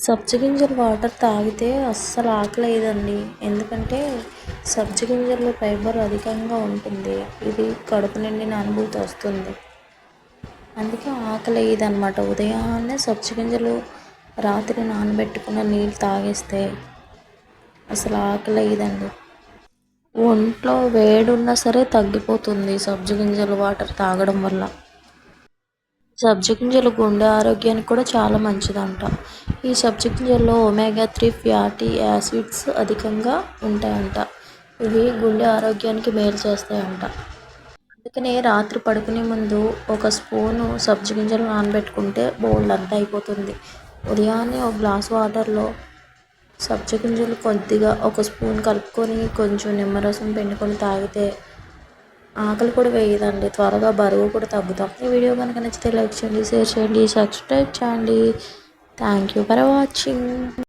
సబ్జగింజల water తాగితే అస్సలు ఆకలేయదండి ఎందుకంటే సబ్జగింజల్లో ఫైబర్ అధికంగా ఉంటుంది. ఇది కడుపు నిండిన అనుభూతి వస్తుంది. అందుకే ఆకలేయదు అనమాట ఉదయాన్నే సబ్జగింజలు రాత్రి నానబెట్టుకున్న నీళ్ళు తాగేస్తే అసలు ఆకలేయదండి. ఒంట్లో వేడి ఉన్నా సరే తగ్గిపోతుంది సబ్జ గింజలు వాటర్ తాగడం వల్ల. సబ్జ గింజలు గుండె ఆరోగ్యానికి కూడా చాలా మంచిదంట. ఈ సబ్జ గింజల్లో ఒమేగా త్రీ ఫ్యాటీ యాసిడ్స్ అధికంగా ఉంటాయంట. ఇవి గుండె ఆరోగ్యానికి మేలు చేస్తాయంట. అందుకనే రాత్రి పడుకునే ముందు ఒక స్పూను సబ్జ గింజలు నానబెట్టుకుంటే బౌల్ అంతా అయిపోతుంది. ఉదయాన్నే ఒక గ్లాస్ వాటర్లో సబ్జ గింజలు కొద్దిగా ఒక స్పూన్ కలుపుకొని కొంచెం నిమ్మరసం పిండుకొని తాగితే ఆకలి కూడా వేయదండి. త్వరగా బరువు కూడా తగ్గుతాం. ఈ వీడియో కనుక నచ్చితే లైక్ చేయండి షేర్ చేయండి సబ్స్క్రైబ్ చేయండి. Thank you for watching.